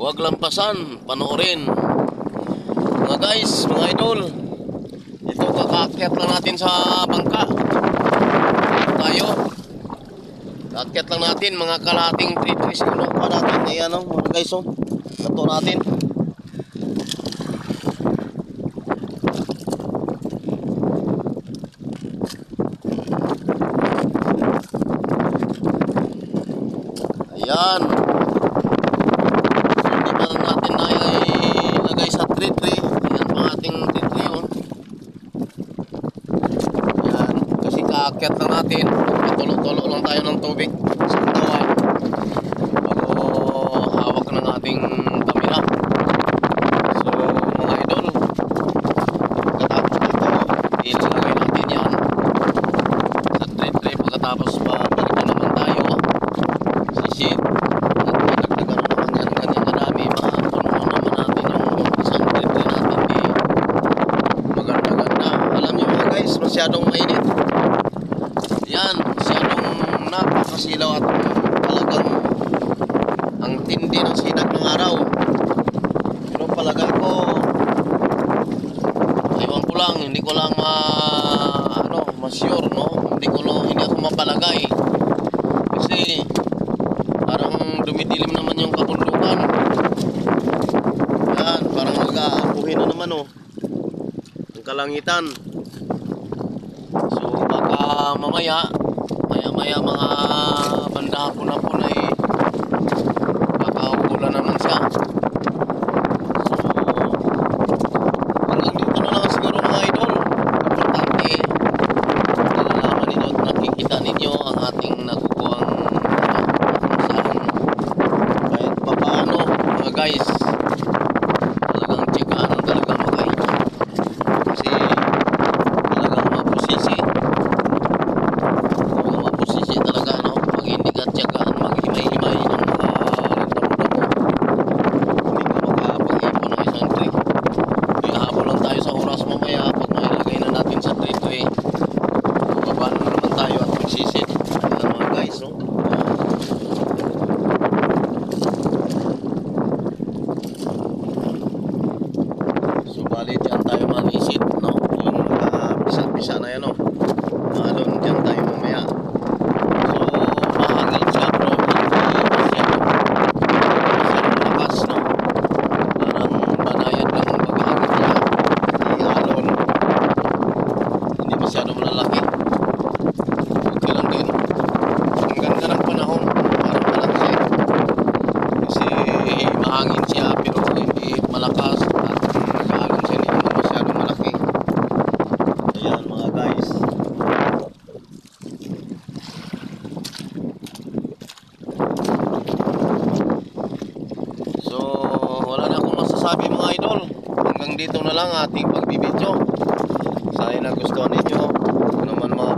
Huwag lampasan, panoorin. Mga guys, mga idol, ito kakakyat lang natin sa bangka. Ito tayo. Kakyat lang natin mga kalating 3-3 siguro pa natin. Ayan o, mga guys o. Ito natin. Ayan. Ayan. masyadong mainit. Yan, masyadong napakasilaw at talagang ang tindi ng sinag ng araw. Pero palaga ko, iwan ko lang, hindi ko lang ma, ano, masyur, no? Hindi ko lang, hindi ako mapalagay. Kasi, parang dumidilim naman yung kabundukan. Yan, parang mag-aapuhin na naman, oh. Ang kalangitan mamaya maya maya mga bandahapon na po na eh, masabi mga idol hanggang dito na lang ating pagbibidyo. Sana nagustuhan ninyo. Ano man mga